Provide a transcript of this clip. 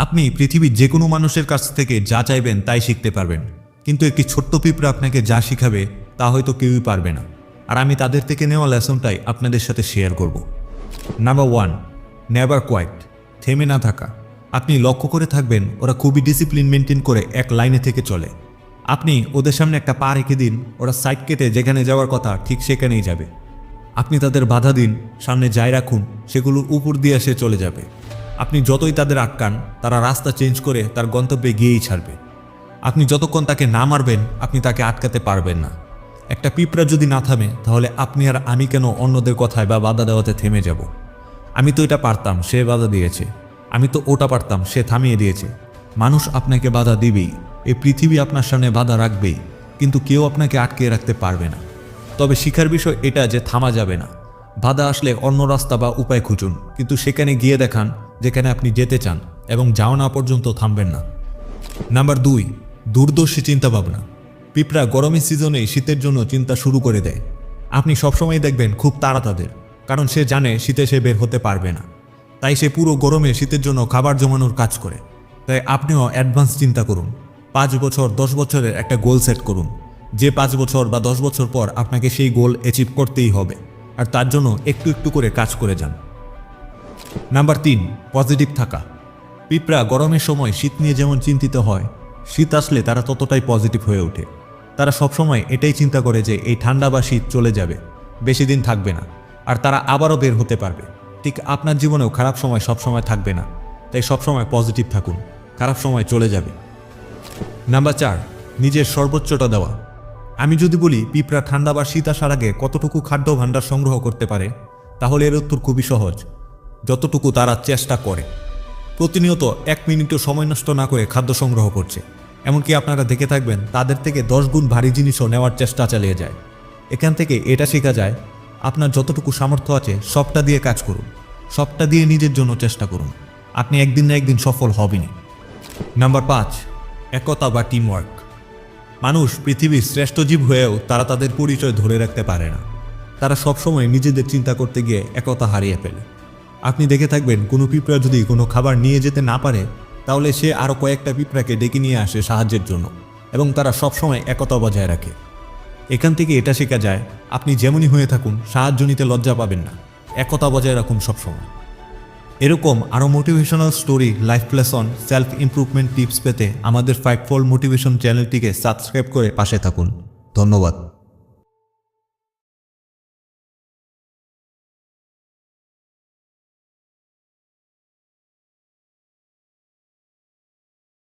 আপনি পৃথিবীর যে কোনো মানুষের কাছ থেকে যা চাইবেন তাই শিখতে পারবেন। কিন্তু একটি ছোট্ট পিঁপড়া আপনাকে যা শিখাবে তা হয়তো কেউই পারবে না। আর আমি তাদের থেকে নেওয়া লেসনটাই আপনাদের সাথে শেয়ার করব। নাম্বার ওয়ান নেভার কোয়াইট থেমে না থাকা। আপনি লক্ষ্য করে থাকবেন, ওরা খুবই ডিসিপ্লিন মেনটেন করে এক লাইনে থেকে চলে। আপনি ওদের সামনে একটা পা রেখে দিন, ওরা সাইড কেটে যেখানে যাওয়ার কথা ঠিক সেখানেই যাবে। আপনি তাদের বাধা দিন, সামনে যাই রাখুন সেগুলোর উপর দিয়ে সে চলে যাবে। আপনি যতই তাদের আটকান, তারা রাস্তা চেঞ্জ করে তার গন্তব্যে গিয়েই ছাড়বে। আপনি যতক্ষণ তাকে না মারবেন, আপনি তাকে আটকাতে পারবেন না। একটা পিঁপড়া যদি না থামে, তাহলে আপনি আর আমি কেন অন্যদের কথায় বা বাধা দেওয়াতে থেমে যাব? আমি তো এটা পারতাম, সে বাধা দিয়েছে। আমি তো ওটা পারতাম, সে থামিয়ে দিয়েছে। মানুষ আপনাকে বাধা দিবেই। এই পৃথিবী আপনার সামনে বাধা রাখবেই। কিন্তু কেউ আপনাকে আটকে রাখতে পারবে না। তবে শিখার বিষয় এটা যে থামা যাবে না। বাধা আসলে অন্য রাস্তা বা উপায় খুঁজুন। কিন্তু সেখানে গিয়ে দেখান যেখানে আপনি যেতে চান এবং যাও না পর্যন্ত থামবেন না। নাম্বার দুই দূরদর্শী চিন্তাভাবনা। পিঁপড়া গরমের সিজনে শীতের জন্য চিন্তা শুরু করে দেয়। আপনি সবসময় দেখবেন খুব তাড়া তাদের, কারণ সে জানে শীতে সে বের হতে পারবে না। তাই সে পুরো গরমে শীতের জন্য খাবার জমানোর কাজ করে। তাই আপনিও অ্যাডভান্স চিন্তা করুন। পাঁচ বছর, দশ বছরের একটা গোল সেট করুন। যে পাঁচ বছর বা দশ বছর পর আপনাকে সেই গোল অ্যাচিভ করতেই হবে। আর তার জন্য একটু একটু করে কাজ করে যান। নাম্বার তিন, পজিটিভ থাকা। পিঁপড়া গরমের সময় শীত নিয়ে যেমন চিন্তিত হয়, শীত আসলে তারা ততটাই পজিটিভ হয়ে ওঠে। তারা সবসময় এটাই চিন্তা করে যে এই ঠান্ডা বা শীত চলে যাবে, বেশি দিন থাকবে না, আর তারা আবারও বের হতে পারবে। ঠিক আপনার জীবনেও খারাপ সময় সবসময় থাকবে না, তাই সবসময় পজিটিভ থাকুন, খারাপ সময় চলে যাবে। নাম্বার চার, নিজের সর্বোচ্চটা দেওয়া। আমি যদি বলি পিঁপড়া ঠান্ডা বা শীত আসার আগে কতটুকু খাদ্য ভাণ্ডার সংগ্রহ করতে পারে, তাহলে এর উত্তর খুবই সহজ। যতটুকু তারা চেষ্টা করে। প্রতিনিয়ত এক মিনিটও সময় নষ্ট না করে খাদ্য সংগ্রহ করছে। এমনকি আপনারা দেখে থাকবেন, তাদের থেকে দশ গুণ ভারী জিনিসও নেওয়ার চেষ্টা চালিয়ে যায়। এখান থেকে এটা শেখা যায়, আপনার যতটুকু সামর্থ্য আছে, সবটা দিয়ে কাজ করুন। সবটা দিয়ে নিজের জন্য চেষ্টা করুন। আপনি একদিন না একদিন সফল হবেনই। নাম্বার পাঁচ, একতা বা টিমওয়ার্ক মানুষ পৃথিবীর শ্রেষ্ঠ জীব হয়েও তারা তাদের পরিচয় ধরে রাখতে পারে না। তারা সবসময় নিজেদের চিন্তা করতে গিয়ে একতা হারিয়ে ফেলে। আপনি দেখে থাকবেন, কোনো পিঁপড়া যদি কোনো খাবার নিয়ে যেতে না পারে, তাহলে সে আরও কয়েকটা পিঁপড়াকে ডেকে নিয়ে আসে সাহায্যের জন্য এবং তারা সবসময় একতা বজায় রাখে। এখান থেকে এটা শেখা যায়, আপনি যেমনই হয়ে থাকুন, সাহায্য নিতে লজ্জা পাবেন না। একতা বজায় রাখুন সবসময়। এরকম আরও motivational story life lesson self improvement tips পেতে আমাদের ফাইভ ফোল মোটিভেশন চ্যানেলটিকে সাবস্ক্রাইব করে পাশে থাকুন। ধন্যবাদ।